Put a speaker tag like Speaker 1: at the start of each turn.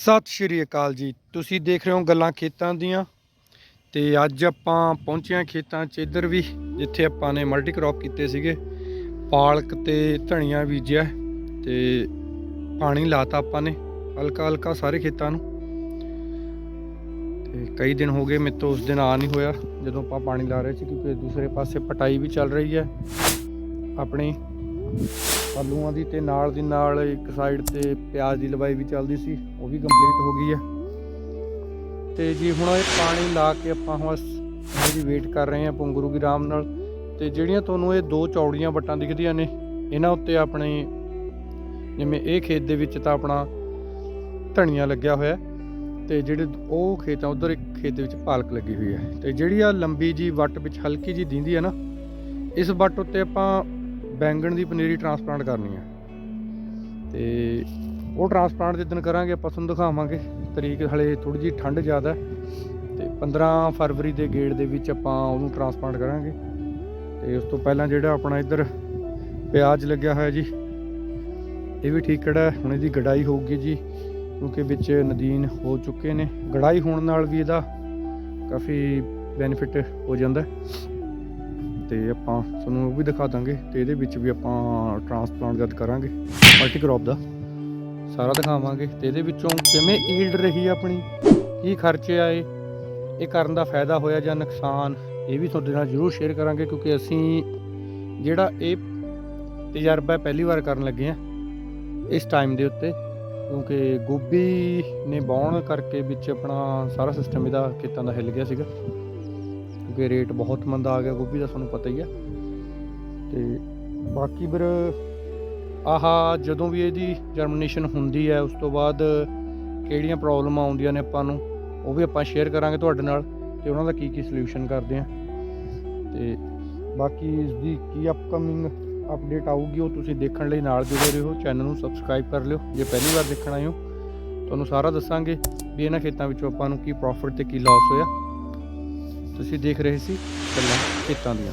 Speaker 1: ਸਤਿ ਸ਼੍ਰੀ ਅਕਾਲ ਜੀ। ਤੁਸੀਂ ਦੇਖ ਰਹੇ ਹੋ ਗੱਲਾਂ ਖੇਤਾਂ ਦੀਆਂ ਤੇ ਅੱਜ ਆਪਾਂ ਪਹੁੰਚੇ ਹਾਂ ਖੇਤਾਂ 'ਚ ਇੱਧਰ ਵੀ, ਜਿੱਥੇ ਆਪਾਂ ਨੇ ਮਲਟੀ ਕ੍ਰੌਪ ਕੀਤੇ ਸੀਗੇ। ਪਾਲਕ ਤੇ ਧਨੀਆ ਬੀਜਿਆ ਤੇ ਪਾਣੀ ਲਾਤਾ ਆਪਾਂ ਨੇ ਹਲਕਾ ਹਲਕਾ ਸਾਰੇ ਖੇਤਾਂ ਨੂੰ। ਤੇ ਕਈ ਦਿਨ ਹੋ ਗਏ ਮੇਰੇ ਤੋਂ ਉਸ ਦਿਨ ਆ ਨਹੀਂ ਹੋਇਆ ਜਦੋਂ ਆਪਾਂ ਪਾਣੀ ਲਾ ਰਹੇ ਸੀ, ਕਿਉਂਕਿ ਦੂਸਰੇ ਪਾਸੇ ਪਟਾਈ ਵੀ ਚੱਲ ਰਹੀ ਹੈ। ਆਪਣੀ ਆਲੂਆਂ ਦੀ ਤੇ ਨਾਲ ਦੀ ਨਾਲ ਇੱਕ ਸਾਈਡ ਤੇ ਪਿਆਜ਼ ਦੀ ਲਵਾਈ ਵੀ ਚੱਲਦੀ ਸੀ, ਉਹ ਵੀ ਕੰਪਲੀਟ ਹੋ ਗਈ ਹੈ। ਤੇ ਜੀ ਹੁਣ ਇਹ ਪਾਣੀ ਲਾ ਕੇ ਆਪਾਂ ਹੁਣ ਇਹਦੀ ਵੇਟ ਕਰ ਰਹੇ ਹਾਂ ਪੁੰਗਰੂ ਦੀ ਰਾਮ ਨਾਲ। ਤੇ ਜਿਹੜੀਆਂ ਤੁਹਾਨੂੰ ਇਹ ਦੋ ਚੌੜੀਆਂ ਵੱਟਾਂ ਦਿਖਦੀਆਂ ਨੇ, ਇਹਨਾਂ ਉੱਤੇ ਆਪਣੇ ਜਿਵੇਂ ਇਹ ਖੇਤ ਦੇ ਵਿੱਚ ਤਾਂ ਆਪਣਾ ਧਨੀਆ ਲੱਗਿਆ ਹੋਇਆ ਹੈ, ਤੇ ਜਿਹੜੇ ਉਹ ਖੇਤ ਆ, ਉਧਰ ਇੱਕ ਖੇਤ ਦੇ ਵਿੱਚ ਪਾਲਕ ਲੱਗੀ ਹੋਈ ਹੈ। ਤੇ ਜਿਹੜੀ ਆ ਲੰਬੀ ਜੀ ਵੱਟ ਵਿੱਚ ਹਲਕੀ ਜੀ ਦਿੰਦੀ ਹੈ ਨਾ, ਇਸ ਵੱਟ ਉੱਤੇ ਆਪਾਂ ਬੈਂਗਣ ਦੀ ਪਨੀਰੀ ਟ੍ਰਾਂਸਪਲਾਂਟ ਕਰਨੀ ਹੈ। ਤੇ ਉਹ ਟ੍ਰਾਂਸਪਲਾਂਟ ਜਿੱਦਣ ਕਰਾਂਗੇ, ਆਪਾਂ ਤੁਹਾਨੂੰ ਦਿਖਾਵਾਂਗੇ। ਤਰੀਕ ਹਲੇ ਥੋੜੀ ਜੀ ਠੰਡ ਜ਼ਿਆਦਾ ਹੈ ਤੇ 15 ਫਰਵਰੀ ਦੇ ਗੇੜ ਦੇ ਵਿੱਚ ਆਪਾਂ ਉਹਨੂੰ ਟ੍ਰਾਂਸਪਲਾਂਟ ਕਰਾਂਗੇ। ਤੇ ਉਸ ਤੋਂ ਪਹਿਲਾਂ ਜਿਹੜਾ ਆਪਣਾ ਇੱਧਰ ਪਿਆਜ਼ ਲੱਗਿਆ ਹੋਇਆ ਜੀ, ਇਹ ਵੀ ਠੀਕ ਕਿਹੜਾ ਹੁਣ ਇਹਦੀ ਗੜਾਈ ਹੋਊਗੀ ਜੀ, ਕਿਉਂਕਿ ਵਿੱਚ ਨਦੀਨ ਹੋ ਚੁੱਕੇ ਨੇ। ਗੜਾਈ ਹੋਣ ਨਾਲ ਵੀ ਇਹਦਾ ਕਾਫੀ ਬੈਨੀਫਿਟ ਹੋ ਜਾਂਦਾ ਤੇ ਆਪਾਂ ਤੁਹਾਨੂੰ ਉਹ ਵੀ ਦਿਖਾ ਦਾਂਗੇ ਤੇ ਇਹਦੇ ਵਿੱਚ ਵੀ ਆਪਾਂ ਟਰਾਂਸਪਲਾਂਟ ਜਦ ਕਰਾਂਗੇ ਮਲਟੀ ਕ੍ਰੌਪ ਦਾ, ਸਾਰਾ ਦਿਖਾਵਾਂਗੇ ਤੇ ਇਹਦੇ ਵਿੱਚੋਂ ਕਿਵੇਂ ਈਲਡ ਰਹੀ ਆਪਣੀ, ਕੀ ਖਰਚੇ ਆਏ, ਇਹ ਕਰਨ ਦਾ ਫਾਇਦਾ ਹੋਇਆ ਜਾਂ ਨੁਕਸਾਨ, ਇਹ ਵੀ ਤੁਹਾਡੇ ਨਾਲ ਜ਼ਰੂਰ ਸ਼ੇਅਰ ਕਰਾਂਗੇ ਕਿਉਂਕਿ ਅਸੀਂ ਜਿਹੜਾ ਇਹ ਤਜਰਬਾ ਪਹਿਲੀ ਵਾਰ ਕਰਨ ਲੱਗੇ ਆ ਇਸ ਟਾਈਮ ਦੇ ਉੱਤੇ, ਕਿਉਂਕਿ ਗੋਭੀ ਨੇ ਬਾਉਣ ਕਰਕੇ ਵਿੱਚ ਆਪਣਾ ਸਾਰਾ ਸਿਸਟਮ ਇਹਦਾ ਖੇਤਾਂ ਦਾ ਹਿੱਲ ਗਿਆ ਸੀਗਾ। ਕਿਉਂਕਿ ਰੇਟ ਬਹੁਤ ਮੰਦਾ ਆ ਗਿਆ, ਗੋਭੀ ਦਾ ਤੁਹਾਨੂੰ ਪਤਾ ਹੀ ਆ। ਤੇ ਬਾਕੀ ਫਿਰ ਆਹਾ ਜਦੋਂ ਵੀ ਇਹਦੀ ਜਰਮੀਨੇਸ਼ਨ ਹੁੰਦੀ ਹੈ, ਉਸ ਤੋਂ ਬਾਅਦ ਕਿਹੜੀਆਂ ਪ੍ਰੋਬਲਮਾਂ ਆਉਂਦੀਆਂ ਨੇ ਆਪਾਂ ਨੂੰ, ਉਹ ਵੀ ਆਪਾਂ ਸ਼ੇਅਰ ਕਰਾਂਗੇ ਤੁਹਾਡੇ ਨਾਲ ਤੇ ਉਹਨਾਂ ਦਾ ਕੀ ਕੀ ਸੋਲੂਸ਼ਨ ਕਰਦੇ ਆ। ਤੇ ਬਾਕੀ ਇਸ ਦੀ ਕੀ ਅਪਕਮਿੰਗ ਅਪਡੇਟ ਆਊਗੀ, ਉਹ ਤੁਸੀਂ ਦੇਖਣ ਲਈ ਨਾਲ ਜੁੜੇ ਰਹੋ ਚੈਨਲ ਨੂੰ ਸਬਸਕ੍ਰਾਈਬ ਕਰ ਲਿਓ, ਜੇ ਪਹਿਲੀ ਵਾਰ ਦੇਖਣ ਆਏ ਹੋ, ਤੁਹਾਨੂੰ ਸਾਰਾ ਦੱਸਾਂਗੇ ਵੀ ਇਹਨਾਂ ਖੇਤਾਂ ਵਿੱਚੋਂ ਆਪਾਂ ਨੂੰ ਕੀ ਪ੍ਰੋਫਿਟ ਤੇ ਕੀ ਲਾਸ ਹੋਇਆ। ਤੁਸੀਂ ਦੇਖ ਰਹੇ ਸੀ ਗੱਲਾਂ ਖੇਤਾਂ ਦੀਆਂ।